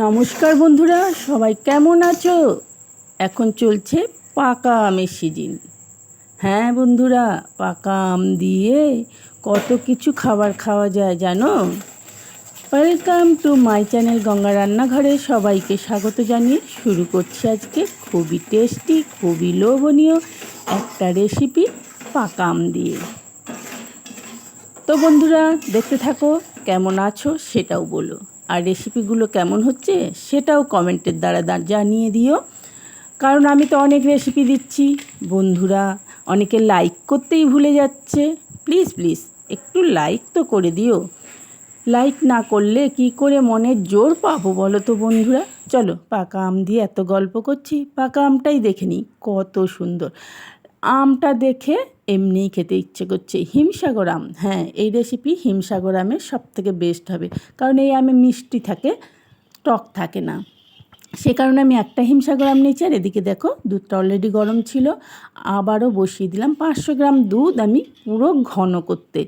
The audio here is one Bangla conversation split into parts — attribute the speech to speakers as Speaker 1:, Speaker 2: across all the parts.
Speaker 1: নমস্কার বন্ধুরা, সবাই কেমন আছো? এখন চলছে পাকা আমের সিজন। হ্যাঁ বন্ধুরা, পাকা আম দিয়ে কত কিছু খাবার খাওয়া যায় জানো? Welcome to my channel Ganga রান্নাঘরে সবাইকে স্বাগত জানিয়ে শুরু করছি আজকে খুবই টেস্টি খুবই লোভনীয় একটা রেসিপি পাকা আম দিয়ে। তো বন্ধুরা, দেখতে থাকো, কেমন আছো সেটাও বলো। আর রেসিপিগুলো কেমন হচ্ছে সেটাও কমেন্টের দ্বারা জানিয়ে দিও। কারণ আমি তো অনেক রেসিপি দিচ্ছি। বন্ধুরা, অনেকে লাইক করতেই ভুলে যাচ্ছে। প্লিজ প্লিজ একটু লাইক তো করে দিও। লাইক না করলে কি করে মনের জোর পাবো বলো তো বন্ধুরা? চলো পাকা আম দিয়ে এত গল্প করছি। পাকা আমটাই দেখে নিই, কত সুন্দর। আমটা দেখে এমনিই খেতে ইচ্ছে করছে। হিমসাগর আম হ্যাঁ এই রেসিপি হিমসাগর আমের সব থেকে বেস্ট হবে। কারণ এই আমে মিষ্টি থাকে, টক থাকে না। সে কারণে আমি একটা হিমসাগর আম নিয়েছি, আর এদিকে দেখো, দুধটা অলরেডি গরম ছিল। আবারও বসিয়ে দিলাম। পাঁচশো গ্রাম দুধ আমি পুরো ঘন করতে।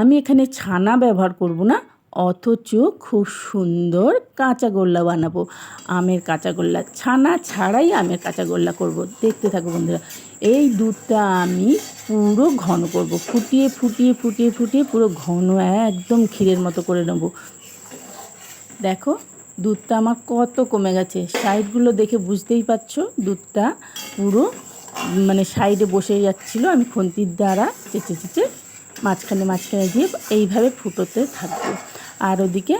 Speaker 1: আমি এখানে ছানা ব্যবহার করব না অথচ খুব সুন্দর কাঁচা গোল্লা বানাবো। আমের কাঁচা গোল্লা, ছানা ছাড়াই আমের কাঁচা গোল্লা করব। দেখতে থাকো বন্ধুরা, এই দুধটা আমি পুরো ঘন করব। ফুটিয়ে ফুটিয়ে ফুটিয়ে ফুটিয়ে পুরো ঘন একদম ক্ষীরের মতো করে নেব। দেখো, দুধটা আমার কত কমে গেছে। সাইডগুলো দেখে বুঝতেই পারছ, দুধটা পুরো মানে সাইডে বসে যাচ্ছিল। আমি খুন্তির দ্বারা চেঁচে চেঁচে মাঝখানে মাঝখানে দিয়ে এইভাবে ফুটোতে থাকব। আর ওদিকে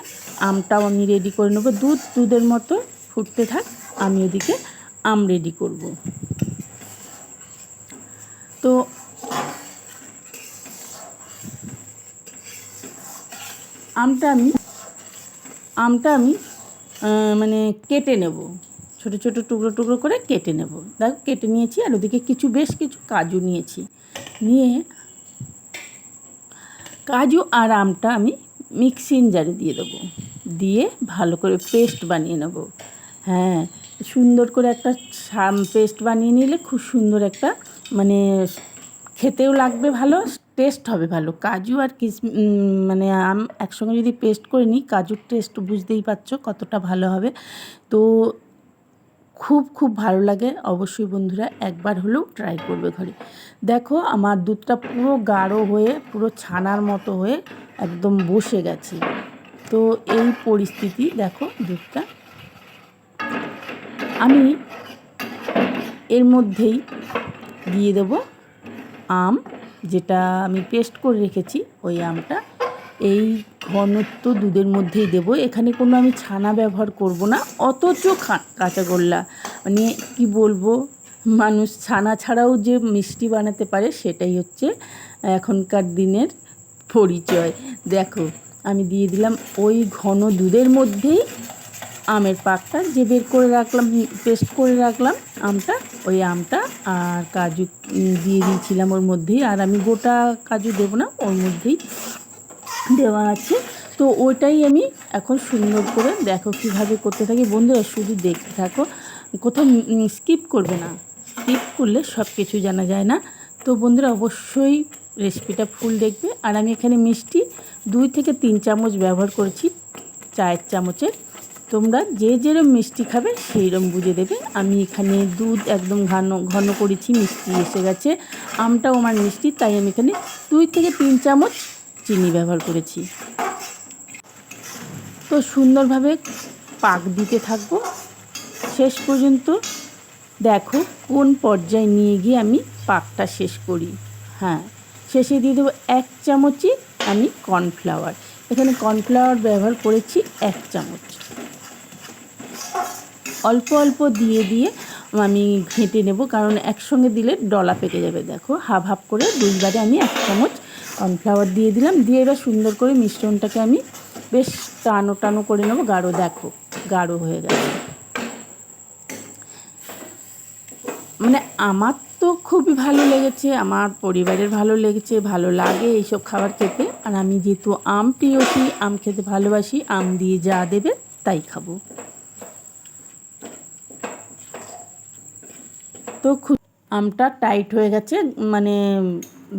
Speaker 1: আমটাও আমি রেডি করে নেব। দুধ, দুধের মতো ফুটতে থাক, আমি ওদিকে আম রেডি করব। তো আমটা আমি আমটা আমি মানে কেটে নেব। ছোট ছোট টুকরো টুকরো করে কেটে নেব। দেখো, কেটে নিয়েছি আর ওদিকে কিছু, বেশ কিছু কাজু নিয়েছি। নিয়ে কাজু আর আমটা আমি মিক্সিং জারে দিয়ে দেবো। দিয়ে ভালো করে পেস্ট বানিয়ে নেব। হ্যাঁ সুন্দর করে একটা পেস্ট বানিয়ে নিলে খুব সুন্দর একটা মানে খেতেও লাগবে ভালো, টেস্ট হবে ভালো। কাজু আর কিস মানে আম একসঙ্গে যদি পেস্ট করে নিই, কাজুর টেস্ট বুঝতেই পারছ কতটা ভালো হবে। তো খুব খুব ভালো লাগে। অবশ্যই বন্ধুরা একবার হলেও ট্রাই করবে ঘরে। দেখো, আমার দুধটা পুরো গাঢ় হয়ে, পুরো ছানার মতো হয়ে একদম বসে গেছে। তো এই পরিস্থিতি, দেখো দুধটা। আমি এর মধ্যেই দিয়ে দেবো আম, যেটা আমি পেস্ট করে রেখেছি ওই আমটা। এই ঘনত্ব দুধের মধ্যেই দেবো। এখানে কোনো আমি ছানা ব্যবহার করব না, অথচ কাঁচাগোল্লা মানে কি বলব, মানুষ ছানা ছাড়াও যে মিষ্টি বানাতে পারে সেটাই হচ্ছে এখনকার দিনের পরিচয়। দেখো, আমি দিয়ে দিলাম ওই ঘন দুধের মধ্যেই আমের পাকটা যে বের করে রাখলাম, পেস্ট করে রাখলাম আমটা, ওই আমটা আর কাজু দিয়ে দিয়েছিলাম ওর মধ্যেই। আর আমি গোটা কাজু দেবো না, ওর মধ্যেই দেওয়া আছে। তো ওইটাই আমি এখন সুন্দর করে দেখো কীভাবে করতে থাকি। বন্ধুরা, শুধু দেখতে থাকো, কোথাও স্কিপ করবে না। স্কিপ করলে সব কিছু জানা যায় না। তো বন্ধুরা, অবশ্যই রেসিপিটা ফুল দেখবে। আর আমি এখানে মিষ্টি দুই থেকে তিন চামচ ব্যবহার করেছি চায়ের চামচের। তোমরা যে যেরম মিষ্টি খাবে সেইরকম বুঝে দেবে। আমি এখানে দুধ একদম ঘন ঘন করেছি, মিষ্টি এসে গেছে। আমটাও আমার মিষ্টি, তাই আমি এখানে দুই থেকে তিন চামচ চিনি ব্যবহার করেছি। তো সুন্দরভাবে পাক দিতে থাকব। শেষ পর্যন্ত দেখো কোন পর্যায়ে নিয়ে গিয়ে আমি পাকটা শেষ করি। হ্যাঁ শেষে দিয়ে দেবো এক চামচই আমি কর্নফ্লাওয়ার। এখানে কর্নফ্লাওয়ার ব্যবহার করেছি এক চামচ। অল্প অল্প দিয়ে দিয়ে আমি ঘেঁটে নেব, কারণ একসঙ্গে দিলে ডলা পেকে যাবে। দেখো, হাফ হাফ করে দুইবারে আমি এক চামচ কর্নফ্লাওয়ার দিয়ে দিলাম। দিয়ে এবার সুন্দর করে মিশ্রণটাকে আমি বেশ টানো টানো করে নেব। গাঢ়, দেখো, গাঢ় হয়ে গেছে। মানে আমার তো খুবই ভালো লেগেছে, আমার পরিবারের ভালো লেগেছে, ভালো লাগে এইসব খাবার খেতে। আর আমি যেহেতু আম প্রিয়সী আম খেতে ভালোবাসি, আম দিয়ে যা দেবে তাই খাব। তো খুব আমটা টাইট হয়ে গেছে মানে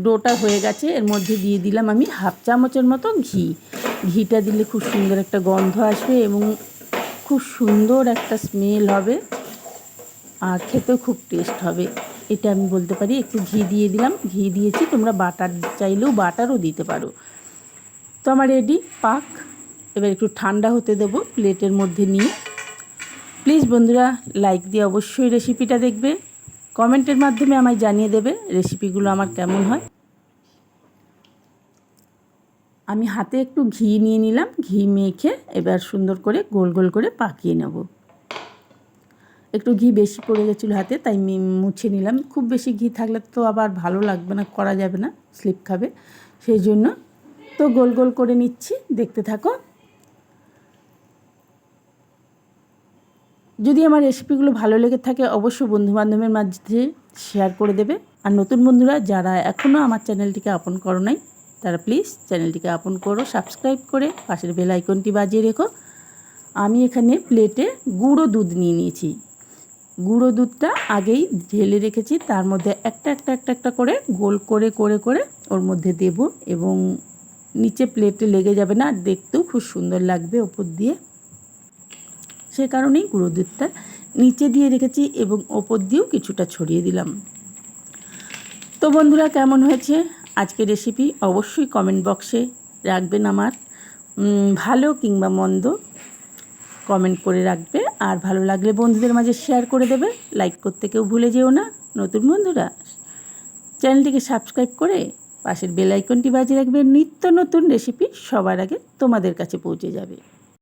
Speaker 1: ডোটা হয়ে গেছে, এর মধ্যে দিয়ে দিলাম আমি হাফ চামচের মতো ঘি। ঘিটা দিলে খুব সুন্দর একটা গন্ধ আসবে এবং খুব সুন্দর একটা স্মেল হবে। আর খেতেও খুব টেস্ট হবে। এটা আমি বলতে পারি, একটু ঘি দিয়ে দিলাম। ঘি দিয়েছি, তোমরা বাটার চাইলেও বাটারও দিতে পারো। তো আমার রেডি পাক। এবার একটু ঠান্ডা হতে দেবো প্লেটের মধ্যে নিয়ে। প্লিজ বন্ধুরা লাইক দিয়ে অবশ্যই রেসিপিটা দেখবে। কমেন্টের মাধ্যমে আমায় জানিয়ে দেবে রেসিপিগুলো আমার কেমন হয়। আমি হাতে একটু ঘি নিয়ে নিলাম, ঘি মেখে এবার সুন্দর করে গোল গোল করে পাকিয়ে নেব। একটু ঘি বেশি পড়ে গেছিল হাতে, তাই মুছে নিলাম। খুব বেশি ঘি থাকলে তো আবার ভালো লাগবে না, করা যাবে না, স্লিপ খাবে। সেই জন্য তো গোল গোল করে নিচ্ছি, দেখতে থাকো। যদি আমার রেসিপিগুলো ভালো লেগে থাকে, অবশ্যই বন্ধুবান্ধবের মাঝে শেয়ার করে দেবে। আর নতুন বন্ধুরা, যারা এখনও আমার চ্যানেলটিকে আপন করো নাই, তারা প্লিজ চ্যানেলটিকে আপন করো, সাবস্ক্রাইব করে পাশের বেল আইকনটি বাজিয়ে রেখো। আমি এখানে প্লেটে গুঁড়ো দুধ নিয়ে নিয়েছি। গুঁড়ো দুধটা আগেই ঢেলে রেখেছি। তার মধ্যে একটা একটা একটা একটা করে গোল করে করে করে ওর মধ্যে দেব এবং নিচে প্লেটে লেগে যাবে না। আর দেখতেও খুব সুন্দর লাগবে ওপর দিয়ে। সে কারণেই গুঁড়ো দুধটা নিচে দিয়ে রেখেছি এবং ওপর দিয়েও কিছুটা ছড়িয়ে দিলাম। তো বন্ধুরা, কেমন হয়েছে আজকের রেসিপি অবশ্যই কমেন্ট বক্সে রাখবেন আমার। ভালো কিংবা মন্দ কমেন্ট করে রাখবে। আর ভালো লাগলে বন্ধুদের মাঝে শেয়ার করে দেবে। লাইক করতে কেউ ভুলে যেও না। নতুন বন্ধুরা, চ্যানেলটিকে সাবস্ক্রাইব করে পাশের বেল আইকনটি বাজিয়ে রাখবে। নিত্য নতুন রেসিপি সবার আগে তোমাদের কাছে পৌঁছে যাবে।